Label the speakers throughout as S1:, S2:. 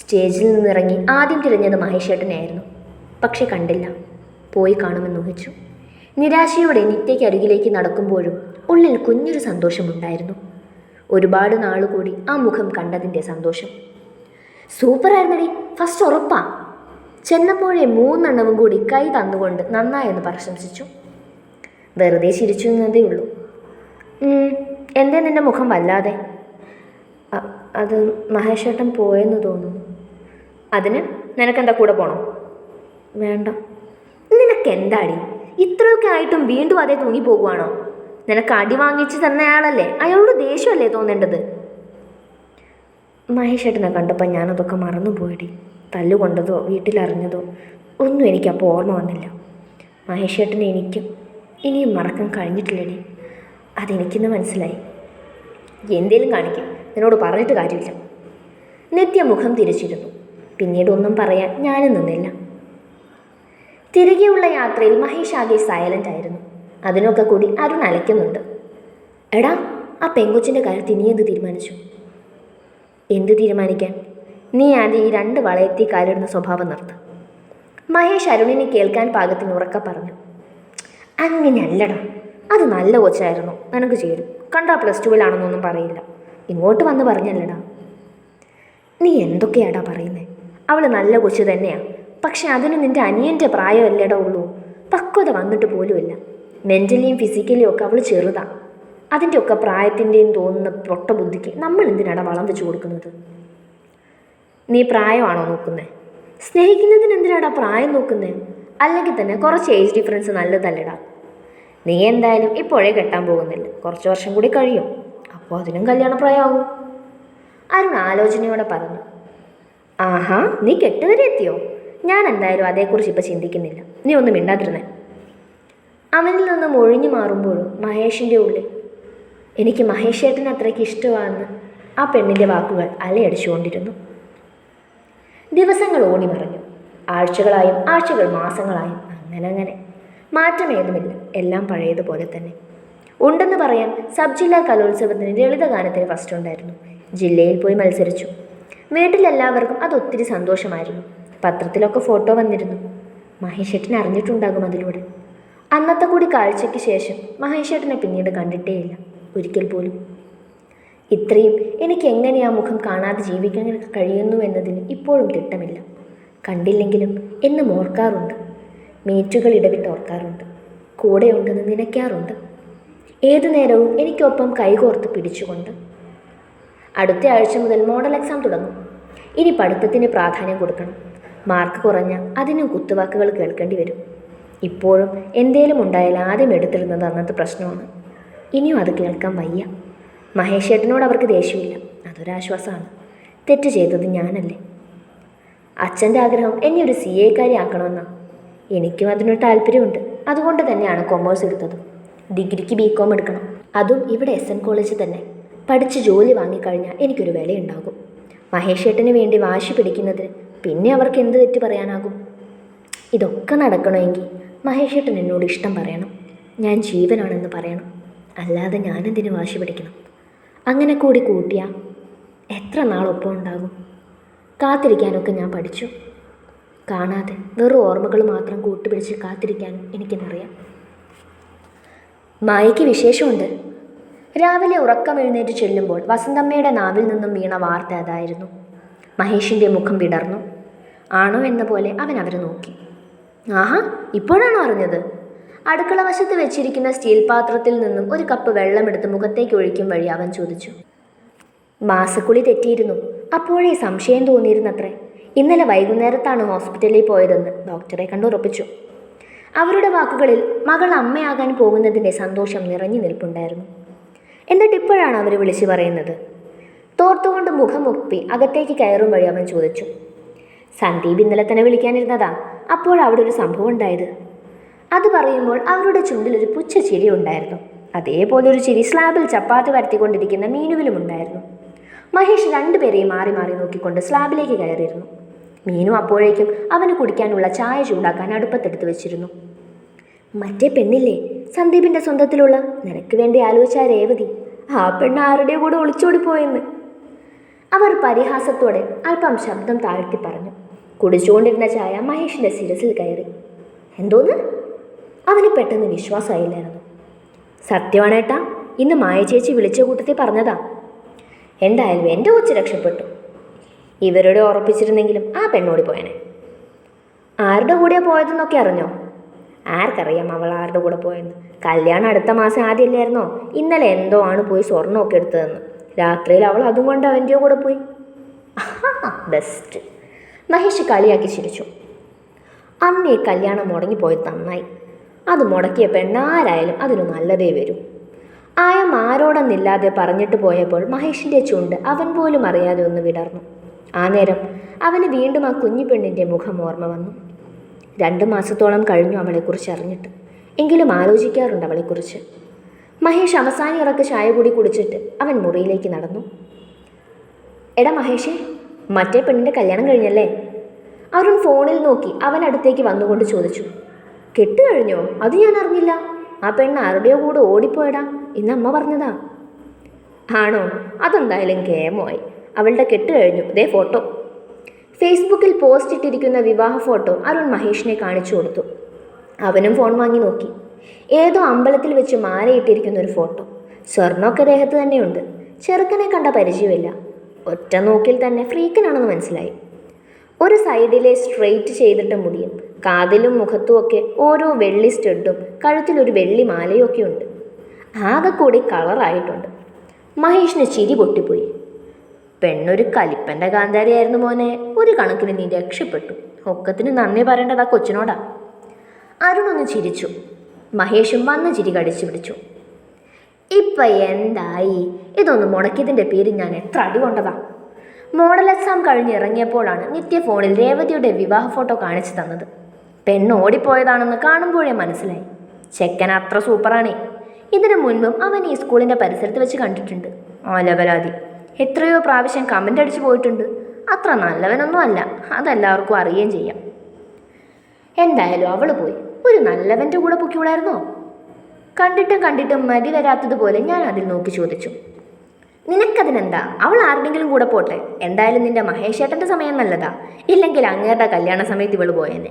S1: സ്റ്റേജിൽ നിന്നിറങ്ങി ആദ്യം തിരഞ്ഞത് മഹേഷേട്ടനെയായിരുന്നു. പക്ഷെ കണ്ടില്ല. പോയി കാണുമെന്ന് ഊഹിച്ചു. നിരാശയോടെ നിത്യയ്ക്ക് അരികിലേക്ക് നടക്കുമ്പോഴും ഉള്ളിൽ കുഞ്ഞൊരു സന്തോഷമുണ്ടായിരുന്നു. ഒരുപാട് നാളുകൂടി ആ മുഖം കണ്ടതിന്റെ സന്തോഷം. സൂപ്പറായിരുന്നടി. ഫസ്റ്റ് ഉറപ്പാ. ചെന്നപ്പോഴേ മൂന്നെണ്ണവും കൂടി കൈ തന്നുകൊണ്ട് നന്നായെന്ന് പ്രശംസിച്ചു. വെറുതെ ചിരിച്ചു എന്നതേ ഉള്ളൂ. എന്തേ നിന്റെ മുഖം വല്ലാതെ? അത് മഹേഷേട്ടൻ പോയെന്ന് തോന്നുന്നു. അതിന് നിനക്കെന്താ കൂടെ പോണോ? വേണ്ട. നിനക്കെന്താടി? ഇത്രയൊക്കെ ആയിട്ടും വീണ്ടും അതേ തൂങ്ങി പോകുവാണോ? നിനക്ക് അടി വാങ്ങിച്ച് തന്ന അയാളല്ലേ അയാളോട് ദേഷ്യമല്ലേ തോന്നേണ്ടത്? മഹേഷേട്ടനെ കണ്ടപ്പോൾ ഞാനതൊക്കെ മറന്നുപോയടി. തല്ലുകൊണ്ടതോ വീട്ടിലറിഞ്ഞതോ ഒന്നും എനിക്കപ്പോൾ ഓർമ്മ വന്നില്ല. മഹേഷേട്ടനെ എനിക്കും ഇനിയും മറക്കാൻ കഴിഞ്ഞിട്ടില്ലടി. അതെനിക്കിന്ന് മനസ്സിലായി. എന്തേലും കാണിക്കും. നിന്നോട് പറഞ്ഞിട്ട് കാര്യമില്ല. നിത്യ മുഖം തിരിച്ചിരുന്നു. പിന്നീട് ഒന്നും പറയാൻ ഞാനും നിന്നില്ല. തിരികെയുള്ള യാത്രയിൽ മഹേഷ് ആകെ സൈലന്റ് ആയിരുന്നു. അതിനൊക്കെ കൂടി അരുൺ അലയ്ക്കുന്നുണ്ട്. എടാ ആ പെങ്കൊച്ചിന്റെ കാര്യത്തിൽ നീ എന്ത് തീരുമാനിച്ചു? എന്ത് തീരുമാനിക്കാൻ? നീ ആദ്യം ഈ രണ്ട് വളയത്തി കാലിടുന്ന സ്വഭാവം നിർത്ത്. മഹേഷ് അരുണിനെ കേൾക്കാൻ പാകത്തിന് ഉറക്ക പറഞ്ഞു. അങ്ങനെയല്ലടാ അത് നല്ല കൊച്ചായിരുന്നു നിനക്ക് ചേരും. കണ്ടാ പ്ലസ് ടുവിലാണെന്നൊന്നും പറയില്ല. ഇങ്ങോട്ട് വന്ന് പറഞ്ഞല്ലടാ. നീ എന്തൊക്കെയാടാ പറയുന്നേ? അവൾ നല്ല കൊച്ചു തന്നെയാണ് പക്ഷെ അതിന് നിന്റെ അനിയന്റെ പ്രായമല്ലേട ഉള്ളൂ. പക്വത വന്നിട്ട് പോലുമില്ല. മെന്റലിയും ഫിസിക്കലിയും ഒക്കെ അവൾ ചെറുതാണ് അതിന്റെ ഒക്കെ പ്രായത്തിന്റെയും തോന്നുന്ന പൊട്ട ബുദ്ധിക്ക് നമ്മൾ എന്തിനാണ് വളം വെച്ച് കൊടുക്കുന്നത്? നീ പ്രായമാണോ നോക്കുന്നത് സ്നേഹിക്കുന്നതിന് എന്തിനാടാ പ്രായം നോക്കുന്നത് അല്ലെങ്കിൽ തന്നെ കുറച്ച് ഏജ് ഡിഫറൻസ് നല്ലതല്ലടാ. നീ എന്തായാലും ഇപ്പോഴേ കെട്ടാൻ പോകുന്നില്ല. കുറച്ച് വർഷം കൂടി കഴിയും. അപ്പോൾ അതിനും കല്യാണപ്രായമാകും. അരുൺ ആലോചനയോടെ പറഞ്ഞു. ആഹാ നീ കെട്ടുവരെ എത്തിയോ? ഞാൻ എന്തായാലും അതേക്കുറിച്ച് ഇപ്പം ചിന്തിക്കുന്നില്ല. നീ ഒന്നും മിണ്ടാതിരുന്നേ. അവനിൽ നിന്ന് ഒഴിഞ്ഞു മാറുമ്പോഴും മഹേഷിന്റെ ഉള്ളിൽ എനിക്ക് മഹേഷേട്ടന് അത്രയ്ക്ക് ഇഷ്ടമാണെന്ന് ആ പെണ്ണിന്റെ വാക്കുകൾ അലയടിച്ചുകൊണ്ടിരുന്നു. ദിവസങ്ങൾ ഓടി മറഞ്ഞു. ആഴ്ചകളായും ആഴ്ചകൾ മാസങ്ങളായും അങ്ങനെ അങ്ങനെ. മാറ്റമേതുമില്ല എല്ലാം പഴയതുപോലെ തന്നെ. ഉണ്ടെന്ന് പറയാൻ സബ് ജില്ലാ കലോത്സവത്തിന് ലളിതഗാനത്തിന് ഫസ്റ്റ് ഉണ്ടായിരുന്നു. ജില്ലയിൽ പോയി മത്സരിച്ചു. വീട്ടിലെല്ലാവർക്കും അത് ഒത്തിരി സന്തോഷമായിരുന്നു. പത്രത്തിലൊക്കെ ഫോട്ടോ വന്നിരുന്നു. മഹേഷേട്ടൻ അറിഞ്ഞിട്ടുണ്ടാകും അതിലൂടെ. അന്നത്തെ കൂടി കാഴ്ചയ്ക്ക് ശേഷം മഹേഷേട്ടനെ പിന്നീട് കണ്ടിട്ടേയില്ല ഒരിക്കൽ പോലും. ഇത്രയും എനിക്ക് എങ്ങനെ ആ മുഖം കാണാതെ ജീവിക്കാൻ കഴിയുന്നു എന്നതിന് ഇപ്പോഴും തിട്ടമില്ല. കണ്ടില്ലെങ്കിലും എന്നും ഓർക്കാറുണ്ട്. മീറ്റുകൾ ഇടവിട്ട് ഓർക്കാറുണ്ട്. കൂടെയുണ്ടെന്ന് നനയ്ക്കാറുണ്ട്. ഏതു നേരവും എനിക്കൊപ്പം കൈകോർത്ത് പിടിച്ചുകൊണ്ട് അടുത്ത ആഴ്ച മുതൽ മോഡൽ എക്സാം തുടങ്ങും. ഇനി പഠിത്തത്തിന് പ്രാധാന്യം കൊടുക്കണം. മാർക്ക് കുറഞ്ഞ അതിനും കുത്തുവാക്കുകൾ കേൾക്കേണ്ടി വരും. ഇപ്പോഴും എന്തേലും ഉണ്ടായാൽ ആദ്യം എടുത്തിരുന്നത് അന്നത്തെ പ്രശ്നമാണ്. ഇനിയും അത് കേൾക്കാൻ വയ്യ. മഹേഷ് ഏട്ടനോട് അവർക്ക് ദേഷ്യമില്ല. അതൊരാശ്വാസമാണ്. തെറ്റ് ചെയ്തത് ഞാനല്ലേ? അച്ഛന്റെ ആഗ്രഹം എന്നെ ഒരു സി എക്കാരി ആക്കണമെന്നാണ് എനിക്കും അതിനൊരു താല്പര്യമുണ്ട്. അതുകൊണ്ട് തന്നെയാണ് കൊമേഴ്സ് എടുത്തത്. ഡിഗ്രിക്ക് ബി കോം എടുക്കണം. അതും ഇവിടെ എസ് എൻ കോളേജിൽ തന്നെ. പഠിച്ച് ജോലി വാങ്ങിക്കഴിഞ്ഞാൽ എനിക്കൊരു വിലയുണ്ടാകും. മഹേഷേട്ടന് വേണ്ടി വാശി പിടിക്കുന്നതിന് പിന്നെ അവർക്ക് എന്ത് തെറ്റ് പറയാനാകും? ഇതൊക്കെ നടക്കണമെങ്കിൽ മഹേഷേട്ടൻ എന്നോട് ഇഷ്ടം പറയണം. ഞാൻ ജീവനാണെന്ന് പറയണം. അല്ലാതെ ഞാനെന്തിന് വാശി പിടിക്കണം? അങ്ങനെ കൂടി കൂട്ടിയാൽ എത്ര നാളൊപ്പം ഉണ്ടാകും? കാത്തിരിക്കാനൊക്കെ ഞാൻ പഠിച്ചു. കാണാതെ വെറും ഓർമ്മകൾ മാത്രം കൂട്ടുപിടിച്ച് കാത്തിരിക്കാനും എനിക്കെന്നറിയാം മായയ്ക്ക് വിശേഷമുണ്ട്. രാവിലെ ഉറക്കമെഴുന്നേറ്റ് ചെല്ലുമ്പോൾ വസന്തമ്മയുടെ നാവിൽ നിന്നും വീണ വാർത്ത അതായിരുന്നു. മഹേഷിന്റെ മുഖം വിടർന്നു ആണോ എന്ന പോലെ അവൻ അവരെ നോക്കി. ആഹാ ഇപ്പോഴാണോ അറിഞ്ഞത്? അടുക്കള വശത്ത് വെച്ചിരിക്കുന്ന സ്റ്റീൽ പാത്രത്തിൽ നിന്നും ഒരു കപ്പ് വെള്ളമെടുത്ത് മുഖത്തേക്ക് ഒഴിക്കും വഴി അവൻ ചോദിച്ചു. മാസക്കുളി തെറ്റിയിരുന്നു. അപ്പോഴേ സംശയം തോന്നിയിരുന്നത്രേ. ഇന്നലെ വൈകുന്നേരത്താണ് ഹോസ്പിറ്റലിൽ പോയതെന്ന് ഡോക്ടറെ കണ്ടുറപ്പിച്ചു അവരുടെ വാക്കുകളിൽ മകൾ അമ്മയാകാൻ പോകുന്നതിന്റെ സന്തോഷം നിറഞ്ഞു നിൽപ്പുണ്ടായിരുന്നു. എന്നിട്ട് ഇപ്പോഴാണ് അവർ വിളിച്ചു പറയുന്നത്. തോർത്തുകൊണ്ട് മുഖമൊപ്പി അകത്തേക്ക് കയറും വഴി അവൻ ചോദിച്ചു. സന്ദീപ് ഇന്നലെ തന്നെ വിളിക്കാനിരുന്നതാ. അപ്പോൾ അവിടെ ഒരു സംഭവം ഉണ്ടായത്? അത് പറയുമ്പോൾ അവരുടെ ചുണ്ടിൽ ഒരു പുച്ഛ ചിരി ഉണ്ടായിരുന്നു. അതേപോലെ ഒരു ചിരി സ്ലാബിൽ ചപ്പാത്തി വരുത്തിക്കൊണ്ടിരിക്കുന്ന മീനുവിലും ഉണ്ടായിരുന്നു. മഹേഷ് രണ്ടുപേരെയും മാറി മാറി നോക്കിക്കൊണ്ട് സ്ലാബിലേക്ക് കയറിയിരുന്നു. മീനു അപ്പോഴേക്കും അവന് കുടിക്കാനുള്ള ചായ ചൂടാക്കാൻ അടുപ്പത്തെടുത്ത് വെച്ചിരുന്നു. മറ്റേ പെണ്ണില്ലേ? സന്ദീപിന്റെ സ്വന്തത്തിലുള്ള? നിനക്ക് വേണ്ടി ആലോചിച്ച രേവതി. ആ പെണ്ണ് ആരുടെ കൂടെ ഒളിച്ചോടി പോയെന്ന്? അവർ പരിഹാസത്തോടെ അല്പം ശബ്ദം താഴ്ത്തി പറഞ്ഞു. കുടിച്ചുകൊണ്ടിരുന്ന ചായ മഹേഷിന്റെ ശിരസിൽ കയറി. എന്തോന്ന്? അവന് പെട്ടെന്ന് വിശ്വാസമായില്ലായിരുന്നു. സത്യമാണേട്ടാ ഇന്ന് മായ ചേച്ചി വിളിച്ച കൂട്ടത്തിൽ പറഞ്ഞതാ. എന്തായാലും എന്റെ കൊച്ചു രക്ഷപ്പെട്ടു. ഇവരോട് ഉറപ്പിച്ചിരുന്നെങ്കിലും ആ പെണ്ണോടി പോയനെ. ആരുടെ കൂടെയാണ് പോയതെന്നൊക്കെ അറിഞ്ഞോ? ആർക്കറിയാം അവൾ ആരുടെ കൂടെ പോയെന്ന്. കല്യാണം അടുത്ത മാസം ആദ്യമല്ലായിരുന്നോ? ഇന്നലെ എന്തോ ആണ് പോയി സ്വർണമൊക്കെ എടുത്തതെന്ന്. രാത്രിയിൽ അവൾ അതും കൊണ്ട് അവന്റെ കൂടെ പോയി. ബെസ്റ്റ് മഹേഷ് കളിയാക്കി ചിരിച്ചു. അന്ന് ഈ കല്യാണം മുടങ്ങിപ്പോയത് നന്നായി. അത് മുടക്കിയ പെണ്ണാരായാലും അതിന് നല്ലതേ വരൂ. ആയം ആരോടെന്നില്ലാതെ പറഞ്ഞിട്ട് പോയപ്പോൾ മഹേഷിന്റെ ചുണ്ട് അവൻ പോലും അറിയാതെ ഒന്ന് വിടർന്നു. ആ നേരം അവന് വീണ്ടും ആ കുഞ്ഞു പെണ്ണിന്റെ മുഖം ഓർമ്മ വന്നു. രണ്ടു മാസത്തോളം കഴിഞ്ഞു അവളെക്കുറിച്ച് അറിഞ്ഞിട്ട്. എങ്കിലും ആലോചിക്കാറുണ്ട് അവളെക്കുറിച്ച്. മഹേഷ് അവസാന ഇറക്ക് ചായ കൂടി കുടിച്ചിട്ട് അവൻ മുറിയിലേക്ക് നടന്നു. എടാ മഹേഷേ മറ്റേ പെണ്ണിന്റെ കല്യാണം കഴിഞ്ഞല്ലേ? അരുൺ ഫോണിൽ നോക്കി അവൻ അടുത്തേക്ക് വന്നുകൊണ്ട് ചോദിച്ചു. കെട്ട് കഴിഞ്ഞോ? അത് ഞാൻ അറിഞ്ഞില്ല. ആ പെണ്ണ് ആരുടെയോ കൂടെ ഓടിപ്പോയടാ ഇന്ന് അമ്മ പറഞ്ഞതാ. ആണോ? അതെന്തായാലും കേമമായി. അവളുടെ കെട്ട് കഴിഞ്ഞു. ദേ ഫോട്ടോ. ഫേസ്ബുക്കിൽ പോസ്റ്റ് ഇട്ടിരിക്കുന്ന വിവാഹ ഫോട്ടോ അരുൺ മഹേഷിനെ കാണിച്ചു കൊടുത്തു. അവനും ഫോൺ വാങ്ങി നോക്കി. ഏതോ അമ്പലത്തിൽ വെച്ച് മാലയിട്ടിരിക്കുന്ന ഒരു ഫോട്ടോ. സ്വർണമൊക്കെ ദേഹത്ത് തന്നെയുണ്ട്. ചെറുക്കനെ കണ്ട പരിചയമില്ല. ഒറ്റ നോക്കിൽ തന്നെ ഫ്രീക്കനാണെന്ന് മനസ്സിലായി. ഒരു സൈഡിലെ സ്ട്രെയിറ്റ് ചെയ്തിട്ട് മുടിയും കാതിലും മുഖത്തും ഒക്കെ ഓരോ വെള്ളി സ്റ്റഡും കഴുത്തിലൊരു വെള്ളി മാലയും ഒക്കെ ഉണ്ട്. ആകെ കൂടി കളറായിട്ടുണ്ട്. മഹേഷിന് ചിരി പൊട്ടിപ്പോയി. പെണ്ണൊരു കലിപ്പന്റെ കാന്താരിയായിരുന്നു മോനെ. ഒരു കണക്കിന് നീ രക്ഷപ്പെട്ടു. ഒക്കത്തിന് നന്ദി പറയേണ്ടത് കൊച്ചിനോടാ. അരുണൊന്ന് ചിരിച്ചു. മഹേഷും വന്ന ചിരി കടിച്ചു പിടിച്ചു. ഇപ്പൊ എന്തായി? ഇതൊന്ന് മുടക്കിയതിന്റെ പേര് ഞാൻ എത്ര അടി കൊണ്ടതാ? മോഡൽ എക്സാം കഴിഞ്ഞ് ഇറങ്ങിയപ്പോഴാണ് നിത്യ ഫോണിൽ രേവതിയുടെ വിവാഹ ഫോട്ടോ കാണിച്ചു തന്നത്. പെണ്ണ് ഓടിപ്പോയതാണെന്ന് കാണുമ്പോഴേ മനസ്സിലായി. ചെക്കൻ അത്ര സൂപ്പറാണേ. ഇതിനു മുൻപും അവൻ ഈ സ്കൂളിന്റെ പരിസരത്ത് വെച്ച് കണ്ടിട്ടുണ്ട്. ഓലപരാതി എത്രയോ പ്രാവശ്യം കമന്റ് അടിച്ചു പോയിട്ടുണ്ട്. അത്ര നല്ലവനൊന്നും അല്ല. അതെല്ലാവർക്കും അറിയുകയും ചെയ്യാം. എന്തായാലും അവൾ പോയി. ഒരു നല്ലവന്റെ കൂടെ പൊക്കിവിടായിരുന്നോ കണ്ടിട്ടും കണ്ടിട്ടും മതി വരാത്തതുപോലെ ഞാൻ അതിൽ നോക്കി ചോദിച്ചു. നിനക്കതിനെന്താ? അവൾ ആരുടെങ്കിലും കൂടെ പോട്ടെ. എന്തായാലും നിന്റെ മഹേഷേട്ടന്റെ സമയം നല്ലതാ. ഇല്ലെങ്കിൽ അങ്ങേരുടെ കല്യാണ സമയത്ത് ഇവൾ പോയെന്നെ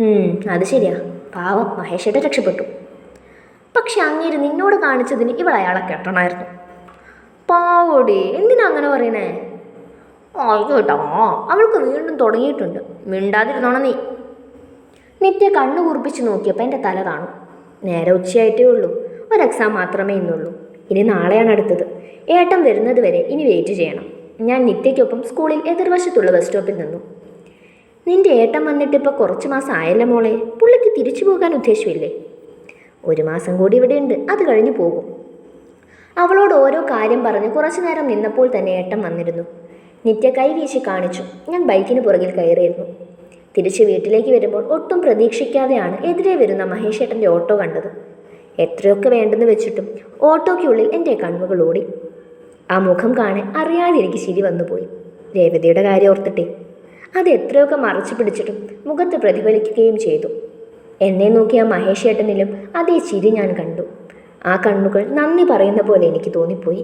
S1: ഉം, അത് ശരിയാ. പാവം മഹേഷേട്ടൻ രക്ഷപ്പെട്ടു. പക്ഷെ അങ്ങേര് നിന്നോട് കാണിച്ചതിന് ഇവൾ അയാളെ കെട്ടണമായിരുന്നു. പാവോടി എന്തിനാ അങ്ങനെ പറയണേ? ആയിക്കോട്ടോ അവൾക്ക് വീണ്ടും തുടങ്ങിയിട്ടുണ്ട്. മിണ്ടാതിരുന്നോണം നീ. നിത്യ കണ്ണു കുറിപ്പിച്ച് നോക്കിയപ്പോൾ എന്റെ തല കാണും. നേരെ ഉച്ചയായിട്ടേ ഉള്ളൂ. ഒരു എക്സാം മാത്രമേ ഇന്നുള്ളൂ. ഇനി നാളെയാണ് അടുത്തത്. ഏട്ടൻ വരുന്നത് വരെ ഇനി വെയിറ്റ് ചെയ്യണം. ഞാൻ നിത്യയ്ക്കൊപ്പം സ്കൂളിൽ എതിർവശത്തുള്ള ബസ് സ്റ്റോപ്പിൽ നിന്നു. നിന്റെ ഏട്ടൻ വന്നിട്ട് ഇപ്പോൾ കുറച്ച് മാസം ആയല്ലോ മോളെ. പുള്ളിക്ക് തിരിച്ചു പോകാൻ ഉദ്ദേശമില്ലേ? ഒരു മാസം കൂടി ഇവിടെയുണ്ട് അത് കഴിഞ്ഞ് പോകും. അവളോട് ഓരോ കാര്യം പറഞ്ഞ് കുറച്ചു നേരം നിന്നപ്പോൾ തന്നെ ഏട്ടൻ വന്നിരുന്നു. നിത്യ കൈവീശി കാണിച്ചു. ഞാൻ ബൈക്കിന് പുറകിൽ കയറിയിരുന്നു. തിരിച്ച് വീട്ടിലേക്ക് വരുമ്പോൾ ഒട്ടും പ്രതീക്ഷിക്കാതെയാണ് എതിരെ വരുന്ന മഹേഷേട്ടന്റെ ഓട്ടോ കണ്ടത്. എത്രയൊക്കെ വേണ്ടെന്ന് വെച്ചിട്ടും ഓട്ടോയ്ക്കുള്ളിൽ എന്റെ കണ്ണുകൾ ഓടി. ആ മുഖം കാണെ അറിയാതെ എനിക്ക് ശരി വന്നുപോയി. രേവതിയുടെ കാര്യം ഓർത്തിട്ടെ. അത് എത്രയൊക്കെ മറച്ചു പിടിച്ചിട്ടും മുഖത്ത് പ്രതിഫലിക്കുകയും ചെയ്തു. എന്നെ നോക്കിയ മഹേഷ് ഏട്ടനിലും അതേ ചിരി ഞാൻ കണ്ടു. ആ കണ്ണുകൾ നന്ദി പറയുന്ന പോലെ എനിക്ക് തോന്നിപ്പോയി.